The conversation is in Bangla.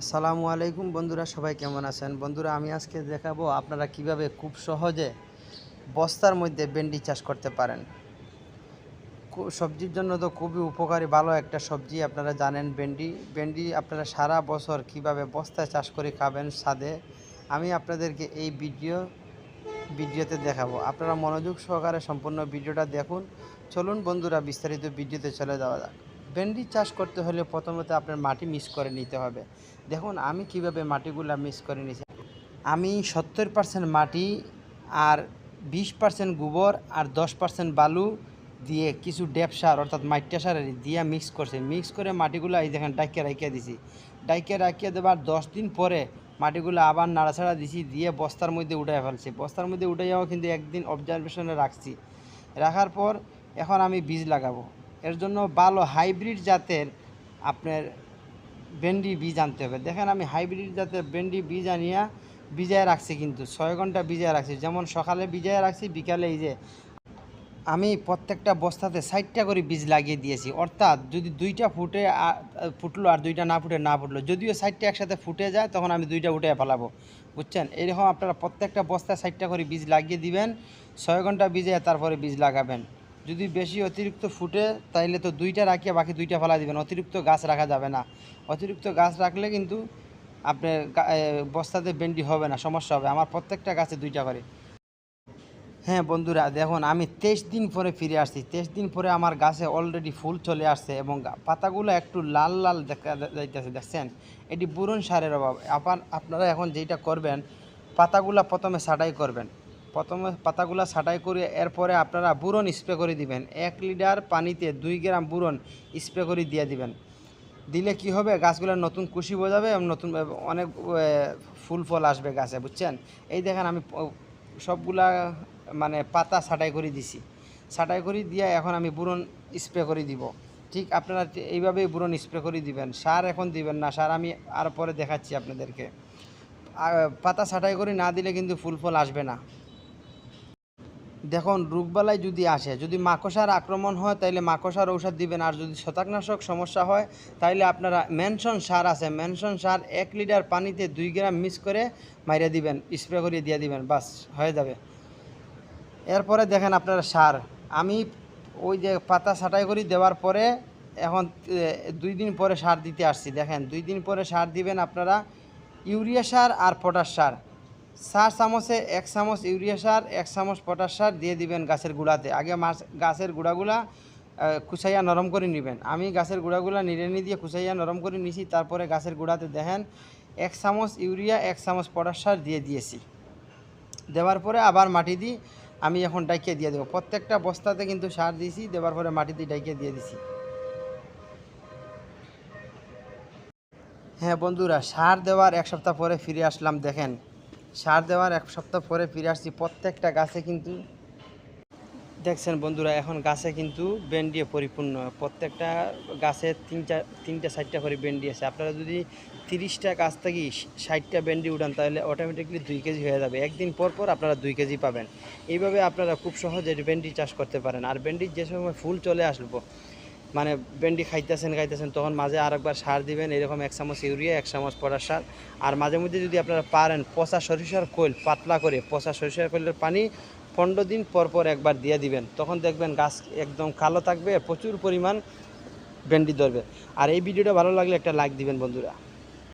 আসসালামু আলাইকুম বন্ধুরা, সবাই কেমন আছেন? বন্ধুরা, আমি আজকে দেখাবো আপনারা কীভাবে খুব সহজে বস্তার মধ্যে ভেন্ডি চাষ করতে পারেন। সবজির জন্য তো খুবই উপকারী, ভালো একটা সবজি, আপনারা জানেন ভেন্ডি। ভেন্ডি আপনারা সারা বছর কীভাবে বস্তায় চাষ করে খাবেন স্বাদে আমি আপনাদেরকে এই ভিডিও, ভিডিওতে দেখাবো। আপনারা মনোযোগ সহকারে সম্পূর্ণ ভিডিওটা দেখুন। চলুন বন্ধুরা, বিস্তারিত ভিডিওতে চলে যাওয়া যাক। ভেন্ডি চাষ করতে হলে প্রথমত আপনার মাটি মিক্স করে নিতে হবে। দেখুন, আমি কীভাবে মাটিগুলা মিক্স করে নিয়েছি আমি সত্তর পার্সেন্ট মাটি আর বিশ পার্সেন্ট গোবর আর দশ পার্সেন্ট বালু দিয়ে কিছু ডেপ সার, অর্থাৎ মাইটা সার দিয়ে মিক্স করছে। মিক্স করে মাটিগুলো এই দেখেন ডাইকে রাখিয়ে দিছি। ডাইকে রাখিয়ে দেবার দশ দিন পরে মাটিগুলো আবার নাড়াছাড়া দিছি, দিয়ে বস্তার মধ্যে উঠাই ফেলছি। বস্তার মধ্যে উঠাইয়াও কিন্তু একদিন অবজারভেশনে রাখছি। রাখার পর এখন আমি বীজ লাগাবো। এর জন্য ভালো হাইব্রিড জাতের আপনার ভেন্ডি বীজ আনতে হবে। দেখেন আমি হাইব্রিড জাতের ভেন্ডি বীজ আনিয়া ভিজায় রাখছি কিন্তু, ছয় ঘণ্টা ভিজায় রাখছি। যেমন সকালে ভিজায় রাখছি, বিকালে এই যে আমি প্রত্যেকটা বস্তাতে ষাটটা করে বীজ লাগিয়ে দিয়েছি। অর্থাৎ যদি দুইটা ফুটে ফুটলো আর দুইটা না ফুটে, না ফুটলো। যদিও ষাটটা একসাথে ফুটে যায়, তখন আমি দুইটা উঠে ফেলাবো। বুঝছেন? এরকম আপনারা প্রত্যেকটা বস্তায় ষাটটা করে বীজ লাগিয়ে দিবেন, ছয় ঘণ্টা ভিজে তারপরে বীজ লাগাবেন। যদি বেশি অতিরিক্ত ফুটে, তাইলে তো দুইটা রাখিয়ে বাকি দুইটা ফেলা দিবেন। অতিরিক্ত গাছ রাখা যাবে না। অতিরিক্ত গাছ রাখলে কিন্তু আপনার বস্তাতে বেন্ডি হবে না, সমস্যা হবে। আমার প্রত্যেকটা গাছে দুইটা করে। হ্যাঁ বন্ধুরা, দেখুন, আমি তেইশ দিন পরে ফিরে আসছি। তেইশ দিন পরে আমার গাছে অলরেডি ফুল চলে আসছে এবং পাতাগুলো একটু লাল লাল দেখা যাইতেছে, দেখছেন? এটি বুরন সারের অভাব। আপনারা এখন যেটা করবেন, পাতাগুলো প্রথমে ছাঁটাই করবেন। প্রথমে পাতাগুলো ছাঁটাই করে এরপরে আপনারা বুরন স্প্রে করে দিবেন। এক লিটার পানিতে দুই গ্রাম বুরন স্প্রে করে দিয়ে দিবেন। দিলে কি হবে? গাছগুলো নতুন কুশি বোঝাবে এবং নতুন অনেক ফুল ফল আসবে গাছে, বুঝছেন? এই দেখেন আমি সবগুলা মানে পাতা ছাঁটাই করে দিছি। ছাঁটাই করে দিয়ে এখন আমি বুরন স্প্রে করে দিব। ঠিক আপনারা এইভাবেই বুরন স্প্রে করে দিবেন। সার এখন দিবেন না, সার আমি আর পরে দেখাচ্ছি আপনাদেরকে। পাতা ছাঁটাই করে না দিলে কিন্তু ফুল ফল আসবে না। দেখুন, রোগবালাই যদি আসে, যদি মাকসার আক্রমণ হয়, তাইলে মাকসার ঔষধ দিবেন। আর যদি শতাকনাশক সমস্যা হয়, তাইলে আপনারা মেনশন সার আছে। মেনশন সার এক লিটার পানিতে দুই গ্রাম মিক্স করে মাইরে দিবেন, স্প্রে করে দিয়ে দিবেন, বাস, হয়ে যাবে। এরপরে দেখেন আপনারা সার। আমি ওই যে পাতা ছাঁটাই করি দেওয়ার পরে এখন দুই দিন পরে সার দিতে আসছি। দেখেন, দুই দিন পরে সার দিবেন আপনারা ইউরিয়া সার আর পটাশ সার। চার চামচে, এক চামচ ইউরিয়া সার, এক চামচ পটাশ সার দিয়ে দিবেন গাছের গুঁড়াতে। আগে মাছ, গাছের গুঁড়াগুলা কুচাইয়া নরম করে নেবেন। আমি গাছের গুঁড়াগুলা নিড়ানি দিয়ে কুচাইয়া নরম করে নিছি, তারপরে গাছের গুঁড়াতে দেখেন, এক চামচ ইউরিয়া, এক চামচ পটাশ সার দিয়ে দিয়েছি। দেওয়ার পরে আবার মাটি দিই আমি এখন ডাইকে দিয়ে দেবো। প্রত্যেকটা বস্তাতে কিন্তু সার দিয়েছি, দেওয়ার পরে মাটি দিয়ে ডাইকে দিয়ে দিছি। হ্যাঁ বন্ধুরা, সার দেওয়ার এক সপ্তাহ পরে ফিরে আসলাম, দেখেন। সার দেওয়ার এক সপ্তাহ পরে ফিরে আসছি। প্রত্যেকটা গাছে কিন্তু দেখছেন বন্ধুরা, এখন গাছে কিন্তু বেন্ডিয়ে পরিপূর্ণ। প্রত্যেকটা গাছে তিনটা তিনটা ষাটটা করে বেন্ডি আছে। আপনারা যদি তিরিশটা গাছ থেকে ষাটটা বেন্ডি উঠান, তাহলে অটোমেটিকলি দুই কেজি হয়ে যাবে। একদিন পর পর আপনারা দুই কেজি পাবেন। এইভাবে আপনারা খুব সহজে বেন্ডি চাষ করতে পারেন। আর বেন্ডির যে সময় ফুল চলে আসব মানে ভেন্ডি খাইতেছেন খাইতেছেন, তখন মাঝে আরেকবার সার দিবেন, এরকম এক চামচ ইউরিয়া, এক চামচ পটাশ সার। আর মাঝে মধ্যে যদি আপনারা পারেন পচা সরিষার কোল পাতলা করে পচা সরিষার কোলের পানি পনেরো দিন পর পর একবার দিয়ে দিবেন। তখন দেখবেন গাছ একদম কালো থাকবে, প্রচুর পরিমাণ ভেন্ডি ধরবে। আর এই ভিডিওটা ভালো লাগলে একটা লাইক দিবেন বন্ধুরা।